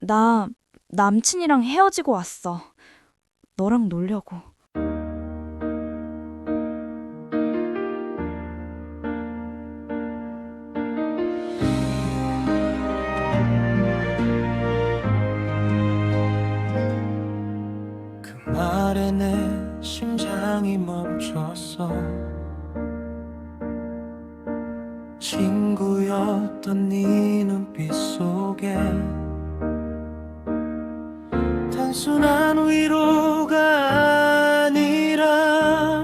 나 남친이랑 헤어지고 왔어. 너랑 놀려고. 그 말에 내 심장이 멈췄어 친구였던 네 눈빛 속에 단순한 위로가 아니라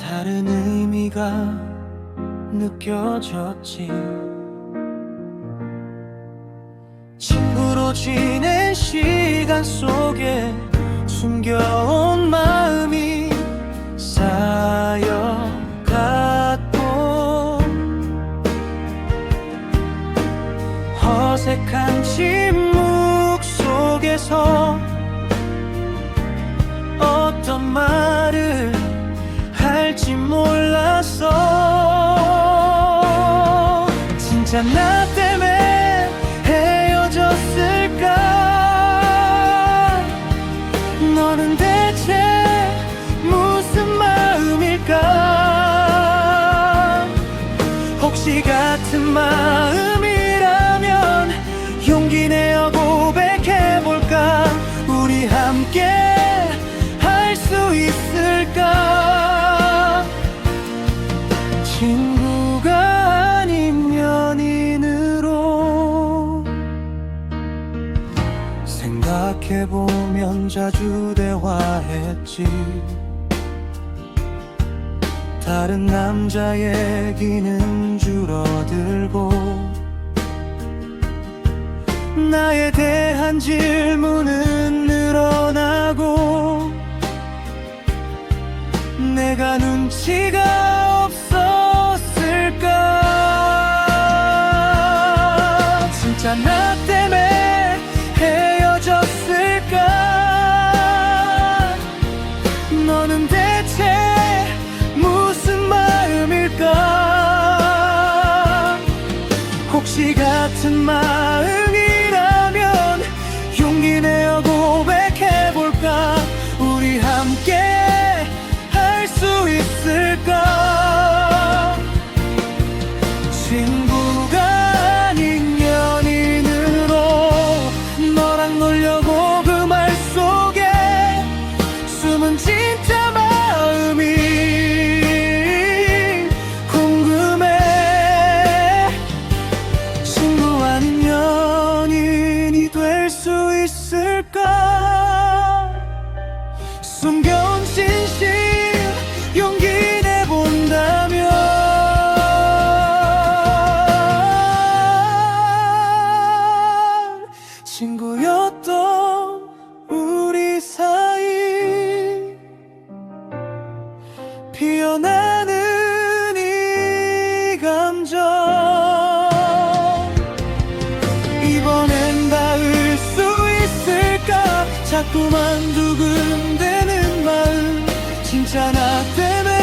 다른 의미가 느껴졌지. 친구로 지낸 시간 속에 숨겨온 마음이 쌓여갔고 어색한 침묵 속에서 어떤 말을 할지 몰랐어 진짜 나 때문에 헤어졌을까? 너는 대체 무슨 마음일까? 혹시 같은 마음이라면 용기 내어 생각해보면 자주 대화했지. 다른 남자 얘기는 줄어들고 나에 대한 질문은 늘어나고 내가 눈치가 같은 마음 있을까? 숨겨온 진실 자꾸만 두근대는 마음 진짜 나 때문에